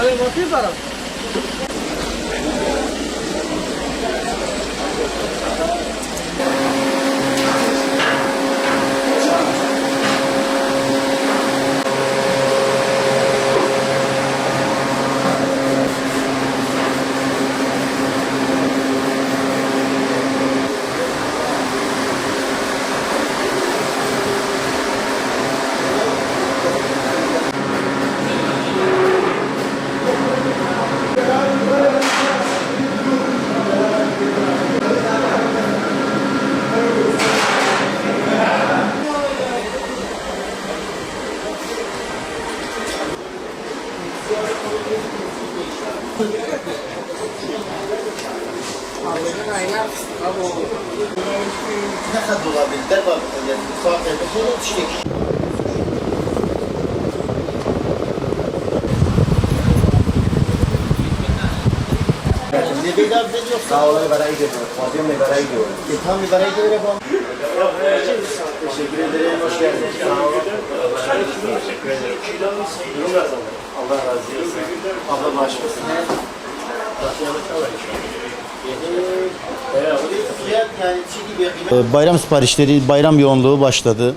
食べますから。Ne kadar olabilir? De bak, yani saatte de bunu işte. Ne bedava ediyor? Sağ olun, verayı geliyor. Fatih'im de verayı geliyor. E. Teşekkür ederim. Hoş geldiniz. Sağ olun. Teşekkür. Allah razı olsun. Abla başlasın. Bayram siparişleri, bayram yoğunluğu başladı.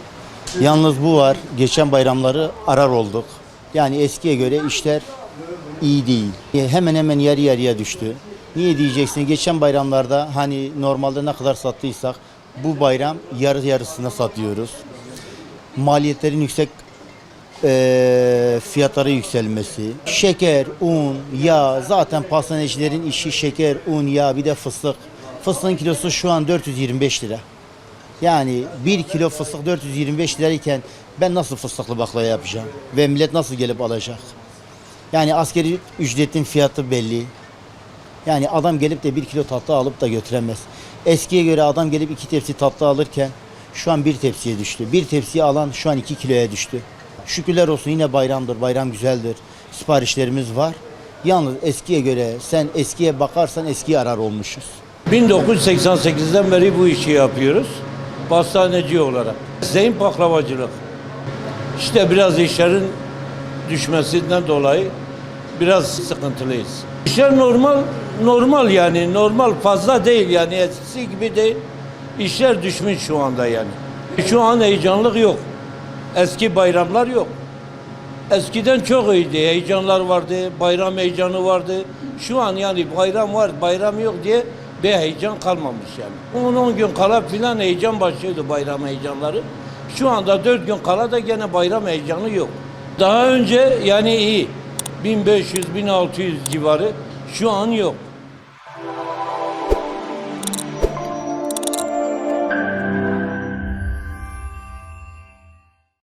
Yalnız bu var, geçen bayramları arar olduk. Yani eskiye göre işler iyi değil. E, Hemen hemen yarı yarıya düştü. Niye diyeceksin? Geçen bayramlarda hani normalde ne kadar sattıysak bu bayram yarı yarısına satıyoruz. Maliyetlerin yüksek e, fiyatları yükselmesi, şeker, un, yağ, zaten pastanecilerin işi şeker, un, yağ bir de fıstık. Fıstığın kilosu şu an 425 lira. Yani bir kilo fıstık 425 lirayken ben nasıl fıstıklı baklava yapacağım? Ve millet nasıl gelip alacak? Yani askeri ücretin fiyatı belli. Yani adam gelip de bir kilo tatlı alıp da götüremez. Eskiye göre adam gelip iki tepsi tatlı alırken şu an bir tepsiye düştü. Bir tepsiyi alan şu an iki kiloya düştü. Şükürler olsun yine bayramdır, bayram güzeldir. Siparişlerimiz var. Yalnız eskiye göre sen eskiye bakarsan eskiye arar olmuşuz. 1988'den beri bu işi yapıyoruz. Pastaneci olarak. Zeyn baklavacılık. İşte biraz işlerin düşmesinden dolayı biraz sıkıntılıyız. İşler normal, normal yani normal fazla değil yani eskisi gibi değil. İşler düşmüş şu anda yani. Şu an heyecanlık yok. Eski bayramlar yok. Eskiden çok iyiydi. Heyecanlar vardı, bayram heyecanı vardı. Şu an yani bayram var, bayram yok diye bir heyecan kalmamış yani. 10-10 gün kala filan heyecan başlıyordu bayram heyecanları. Şu anda 4 gün kala da gene bayram heyecanı yok. Daha önce yani iyi. 1500-1600 civarı şu an yok.